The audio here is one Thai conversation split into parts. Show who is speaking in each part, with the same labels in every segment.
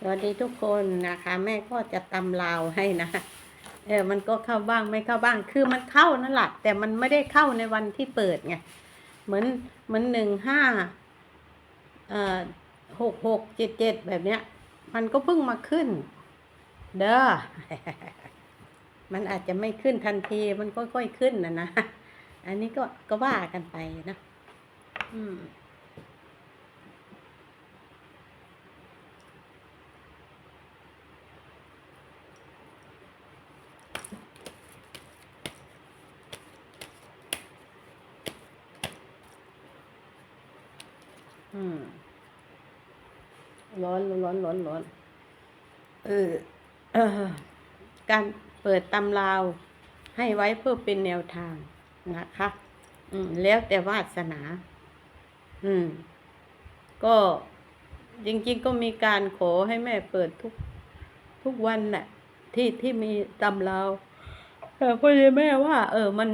Speaker 1: สวัสดีทุกคนนะคะ แม่ก็จะตำลาวให้นะเออมันก็เข้าบ้างไม่เข้าบ้าง คือมันเข้านั่นแหละแต่มันไม่ได้เข้าในวันที่เปิดไงเหมือนเหมือนหนึ่งห้าเอ่อหกหกเจ็ดเจ็ดแบบเนี้ย มันก็เพิ่งมาขึ้น เด้อมันอาจจะไม่ขึ้นทันทีมันค่อยๆขึ้นนะนะ อันนี้ก็ก็ว่ากันไปนะ อืม อืม ร้อนร้อนร้อนร้อนเออการเปิดตำราวให้ไว้เพื่อเป็นแนวทางนะคะ อืม แล้วแต่วาสนา อืม ก็จริงๆก็มีการขอให้แม่เปิดทุก ทุกวันแหละที่ที่มีตำราวแต่พ่อแม่ว่า เออมัน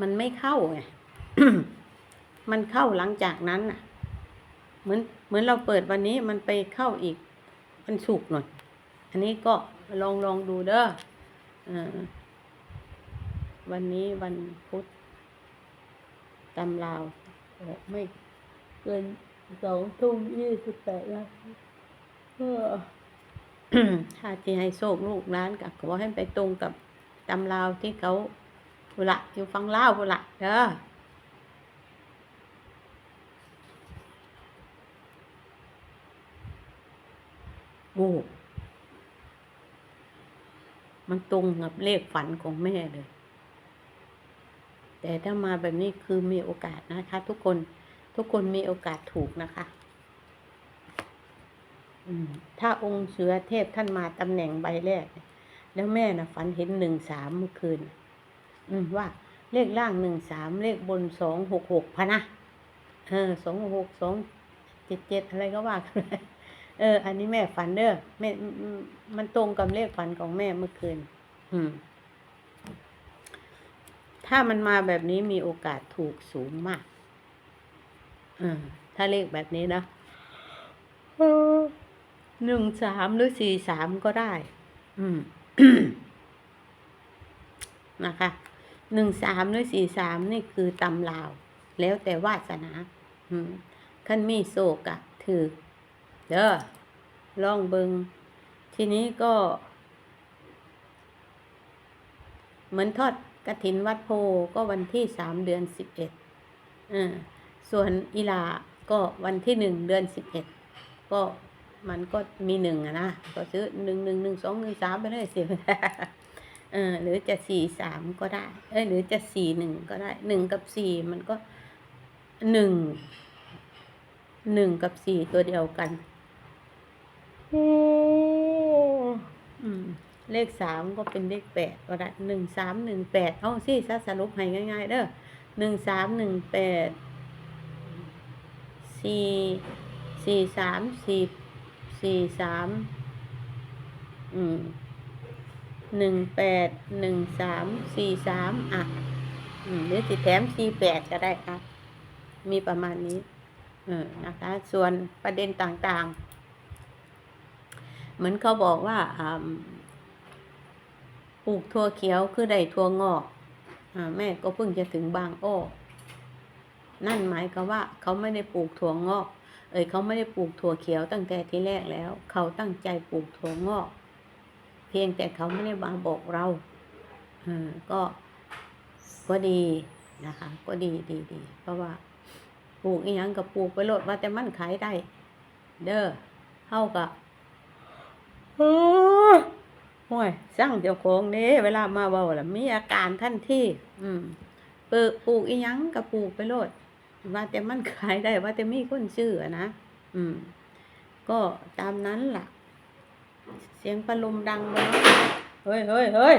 Speaker 1: มันไม่เข้าไงมันเข้าหลังจากนั้นน่ะ เหมือนเหมือนเราเปิดวันนี้มันไปเข้าอีกวันศุกหน่อย อันนี้ก็ลองลองดูเด้ออวันนี้วันพุธตำลาวออไม่เกินสองทุ่มยี่สิบแปดแล้วถ้าที่ให้โชคลูกร้านกับขอให้ไปตรงกับตำลาวที่เขาพุละอยู่ฟังเล่าวพุละเด้อ โอ้มันตรงกับเลขฝันของแม่เลย แต่ถ้ามาแบบนี้คือมีโอกาสนะคะ ทุกคนทุกคนมีโอกาสถูกนะคะอืมถ้าองค์เสือเทพท่านมาตำแหน่งใบแรก แล้วแม่นะฝันเห็นหนึ่งสามเมื่อคืนอืมว่าเลขล่างหนึ่งสามเลขบนสองหกหกพะนะเออสองหกสองเจ็ดเจ็ดอะไรก็ว่ากัน เออ อันนี้แม่ฝันเด้อแม่อืมอืมมันตรงกับเลขฝันของแม่เมื่อคืน อืม ถ้ามันมาแบบนี้มีโอกาสถูกสูงมากอืมถ้าเลขแบบนี้นะเออหนึ่งสามหรือสี่สามก็ได้ อืมนะคะหนึ่งสามหรือสี่สามนี่คือตำลาว แล้วแต่วาสนา อืมขั้นมีโศกอะถือ เด้อลองเบิงทีนี้ก็ เหมือนทอดกระถินวัดโพก็วันที่สามเดือนสิบเอ็ดอส่วนอีลาก็วันที่หนึ่งเดือนสิบเอ็ดก็มันก็มีหนึ่งอะนะ ก็ซื้อหนึ่งหนึ่งหนึ่งสองหนึ่งสามไปเลยสิเออหรือจะสี่สามก็ได้ เอ้ยหรือจะสี่หนึ่งก็ได้หนึ่งกับสี่มันก็หนึ่งหนึ่งกับสี่ตัวเดียวกันอืม เลขสามก็เป็นเลขแปดก็ได้หนึ่งสามหนึ่งแปดเอาสิซะสรุปให้ง่าย ๆ เด้อหนึ่งสามหนึ่งแปดสี่สี่สามสี่สี่สามอืมหนึ่งแปดหนึ่งสามสี่สามอะอืมหรือสิแถมสี่แปดก็ได้ครับมีประมาณนี้เออนะคะ ส่วนประเด็นต่างๆ เหมือนเขาบอกว่าอ่า ลูกถั่วเขียวคือได้ถั่วงอกอแม่ก็เพิ่งจะถึงบางอ้อนั่นหมายก็ว่าเขาไม่ได้ปลูกถั่วงอก เอ้ยเขาไม่ได้ปลูกถั่วเขียวตั้งแต่ที่แรกแล้ว เขาตั้งใจปลูกถั่วงอก เพียงแต่เขาไม่ได้มาบอกเราเออก็ก็ดีนะคะ ก็ดีดีดีเพราะว่าปลูกอีหยังกับปลูกไปโลดว่าแต่มันขายได้ เด้อเท่ากับ โอ้ยสร้างเจ้าของเด้เวลามาเบาล่ะมีอาการท่านที่ อืมเปิดปลูกอีหยังกับปลูกไปโลดว่าแต่มันขายได้ว่าแต่มีคนซื้อนะอืม ก็ตามนั้นล่ะ เสียงพัดลมดังเนาะเฮ้ยเฮ้ยเฮ้ย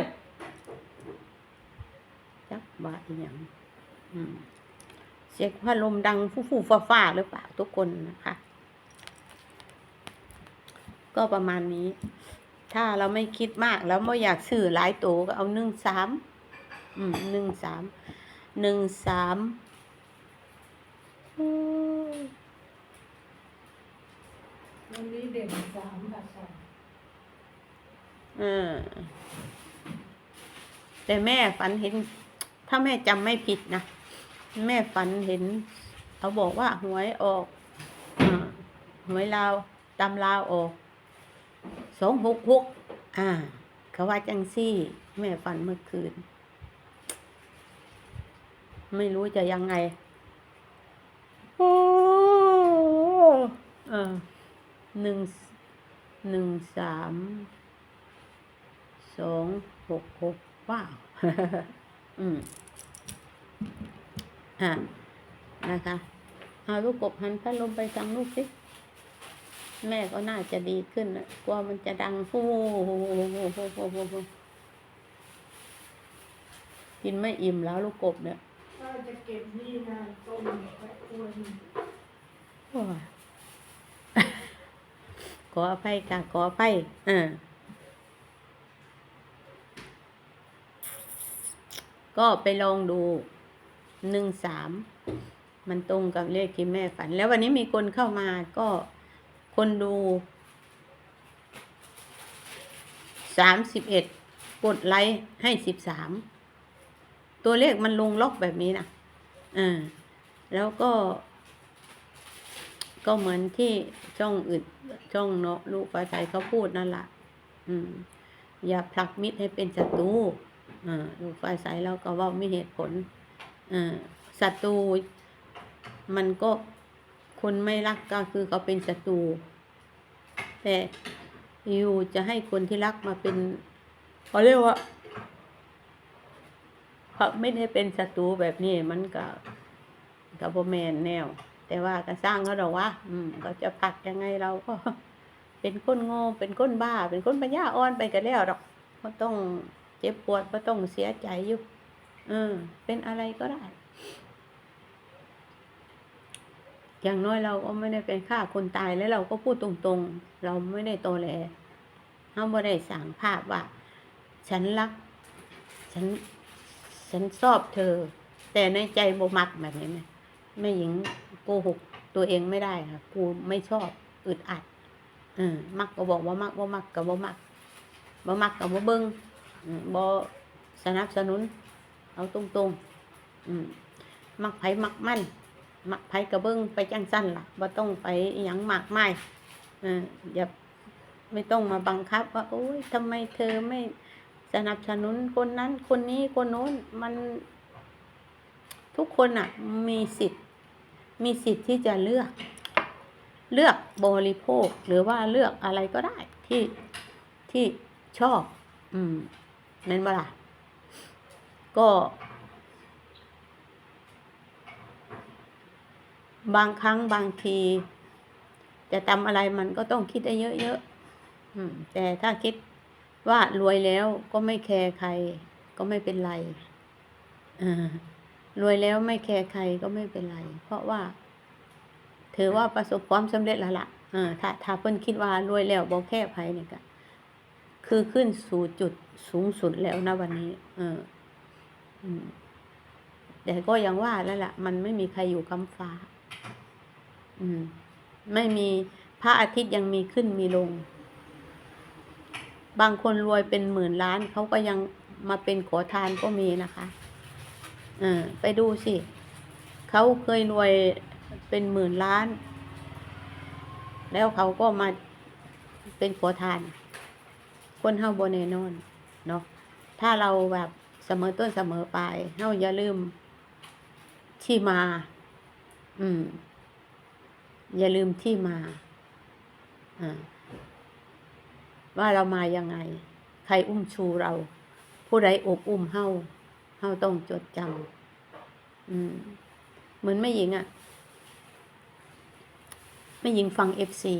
Speaker 1: จักบาอีหยังอืมเสียงพัดลมดังฟู่ฟู่ฟ้าฟ้าหรือเปล่าทุกคนนะคะ ก็ประมาณนี้ ถ้าเราไม่คิดมากแล้วไม่อยากซื้อหลายตัวก็เอาหนึ่งสามอืมหนึ่งสามหนึ่งสาม
Speaker 2: วันนี้เด่นสามค่ะสาม
Speaker 1: เออแต่แม่ฝันเห็น ถ้าแม่จำไม่ผิดนะแม่ฝันเห็นเขาบอกว่าหวยออกอาหวยลาวตำลาวออก สองหกหกอ่าเขาว่าจังซี่ แม่ฝันเมื่อคืน ไม่รู้จะยังไงโอ้เออหนึ่งหนึ่งสามสองหกหกว้าวอืมอะนะคะเอาลูกกบหันพัดลมไปทางลูกสิ แม่ก็น่าจะดีขึ้นนะกลัวมันจะดังฟูกินไม่อิ่มแล้วลูกกบเนี่ย
Speaker 2: ถ้าจะเก็บนี่นะต้มไว้อวน
Speaker 1: ขออภัยค่ะขออภัยอ่าก็ไปลองดูหนึ่งสามมันตรงกับเลขที่แม่ฝัน แล้ววันนี้มีคนเข้ามาก็ คนดูสามสิบเอ็ดกดไลค์ให้สิบสามตัวเลขมันลงล็อกแบบนี้นะอ่าแล้วก็ ก็เหมือนที่ช่องอื่นช่องเนาะลูกฟ้าใจเขาพูดนั่นแหละอืม อย่าผลักมิตรให้เป็นศัตรูอ่าลูกฟ้าใสแล้วก็ว่าไม่เหตุผลอ่าศัตรูมันก็ คนไม่รักก็คือเขาเป็นศัตรู แต่อยู่จะให้คนที่รักมาเป็นเขาเรียกว่าผลักมิตรให้เป็นศัตรูแบบนี้มันก็กับโบแมนแนว แต่ว่าก็สร้างเขาดอกว่า อืมก็จะผักยังไงเราก็ เป็นคนโง่เป็นคนบ้า เป็นคนปัญญาอ่อนไปกันแล้วดอกก็ต้องเจ็บปวดก็ต้องเสียใจอยู่เออเป็นอะไรก็ได้ อย่างน้อยเราก็ไม่ได้เป็นฆ่าคนตายแล้วเราก็พูดตรงๆ เราไม่ได้โตแลเราไม่ได้สั่งภาพว่า ฉันรัก ฉัน ฉันชอบเธอ แต่ในใจโบมักแบบนี้ไหมแม่หญิงโกหกตัวเองไม่ได้ค่ะกูไม่ชอบอึดอัดเออมักก็บอกว่ามักว่ามักกับว่ามักบ่มักกับว่าเบิ้งอืมบ่สนับสนุน เอาตรงๆอืมมักไผมักมั่น มักไผกระเบิ้องไปจังสั้นล่ะบ่ต้องไปอหยังมากไมายเอออย่าไม่ต้องมาบังคับว่าโอ้ยทำไมเธอไม่สนับสนุนคนนั้นคนนี้คนโน้นมันทุกคนอะมีสิทธิ์ มีสิทธิ์ที่จะเลือก เลือกบริโภคหรือว่าเลือกอะไรก็ได้ที่ที่ชอบ อืมนั่นเวล่ะก็ บางครั้งบางที จะทำอะไรมันก็ต้องคิดได้เยอะๆแต่ถ้าคิดว่ารวยแล้วก็ไม่แคร์ใคร ก็ไม่เป็นไรรวยแล้วไม่แคร์ใครก็ไม่เป็นไร เพราะว่า ถือว่าประสบความสำเร็จแล้วล่ะเออถ้าถ้าเพิ่นคิดว่ารวยแล้วบ่แค่ไผเนี่ยก็คือขึ้นสู่จุดสูงสุดแล้วนะวันนี้ เออแต่ก็ยังว่าแล้วล่ะ มันไม่มีใครอยู่คำฟ้า อืม ไม่มีพระอาทิตย์ยังมีขึ้นมีลง บางคนรวยเป็นหมื่นล้านเขาก็ยังมาเป็นขอทานก็มีนะคะเออไปดูสิเขาเคยรวยเป็นหมื่นล้าน แล้วเขาก็มาเป็นขอทาน คนเฮาบนแน่นอนเนาะถ้าเราแบบเสมอต้นเสมอปลายเฮาอย่าลืมที่มา อืม อย่าลืมที่มา ว่าเรามายังไง ใครอุ้มชูเรา ผู้ใดอบอุ้มเฮาเฮาต้องจดจำเหมือนแม่หญิงอะ่ะแม่หญิงฟังเอฟซี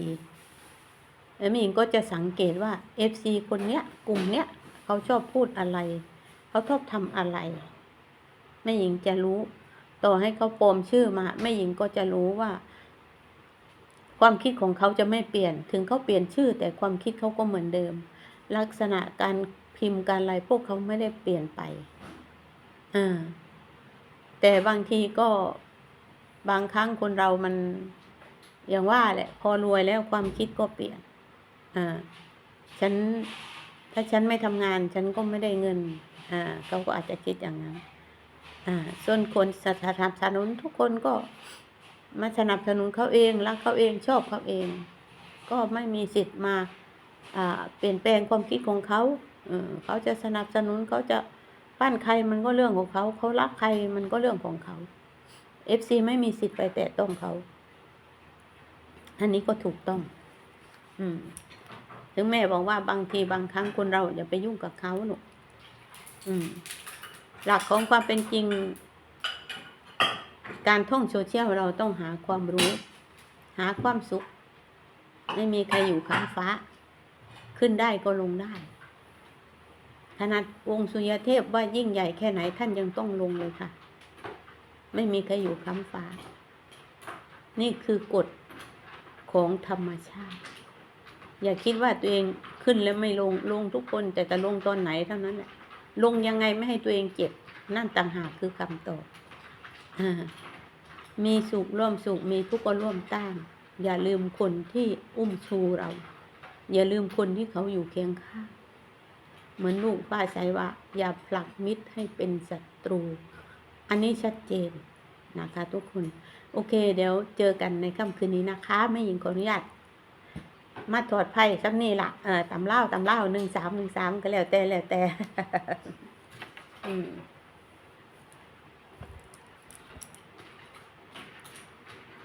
Speaker 1: แล้วแม่หญิงก็จะสังเกตว่าเอฟซีคนเนี้ย กลุ่มเนี้ยเขาชอบพูดอะไร เขาชอบทำอะไรแม่หญิงจะรู้ ต่อให้เขาปลอมชื่อมาแม่หญิงก็จะรู้ว่า ความคิดของเขาจะไม่เปลี่ยน ถึงเขาเปลี่ยนชื่อ แต่ความคิดเขาก็เหมือนเดิม ลักษณะการพิมพ์การอะไรพวกเขาไม่ได้เปลี่ยนไปอ่าแต่บางทีก็บางครั้งคนเรามันอย่างว่าแหละ พอรวยแล้วความคิดก็เปลี่ยน อ่า ฉันถ้าฉันไม่ทำงาน ฉันก็ไม่ได้เงิน อ่าเขาก็อาจจะคิดอย่างนั้น อ่า ส่วนคนสนับสนุนทุกคนก็ มาสนับสนุนเขาเองรักเขาเองชอบเขาเอง ก็ไม่มีสิทธิ์มาเปลี่ยนแปลงความคิดของเขาเขาจะสนับสนุนเขาจะปั้นใครมันก็เรื่องของเขา เขารักใครมันก็เรื่องของเขาเอฟซีไม่มีสิทธิ์ไปแตะต้องเขา อันนี้ก็ถูกต้อง อืม ถึงแม่บอกว่าบางทีบางครั้งคนเราอย่าไปยุ่งกับเขาหนูอืม หลักของความเป็นจริง การท่องโซเชียลเราต้องหาความรู้ หาความสุข ไม่มีใครอยู่ข้างฟ้า ขึ้นได้ก็ลงได้ขนาดวงสุยเทพว่ายิ่งใหญ่แค่ไหนท่านยังต้องลงเลยค่ะ ไม่มีใครอยู่ข้างฟ้า นี่คือกฎของธรรมชาติ อย่าคิดว่าตัวเองขึ้นแล้วไม่ลงลงทุกคนแต่จะลงตอนไหนเท่านั้นแหละลงยังไงไม่ให้ตัวเองเจ็บ นั่นต่างหากคือคำตอบอา มีสุขร่วมสุขมีทุกข์ก็ร่วมต้าน อย่าลืมคนที่อุ้มชูเรา อย่าลืมคนที่เขาอยู่เคียงข้างเหมือนลูกป้าใช้ว่า อย่าผลักมิตรให้เป็นศัตรู อันนี้ชัดเจนนะคะทุกคน โอเค เดี๋ยวเจอกันในค่ำคืนนี้นะคะแม่หญิงขออนุญาตมาถอดไพ่ซับนี่ละเออตำเล่าตำเล่าหนึ่งสามหนึ่งสามก็แล้วแต่แล้วแต่ อืม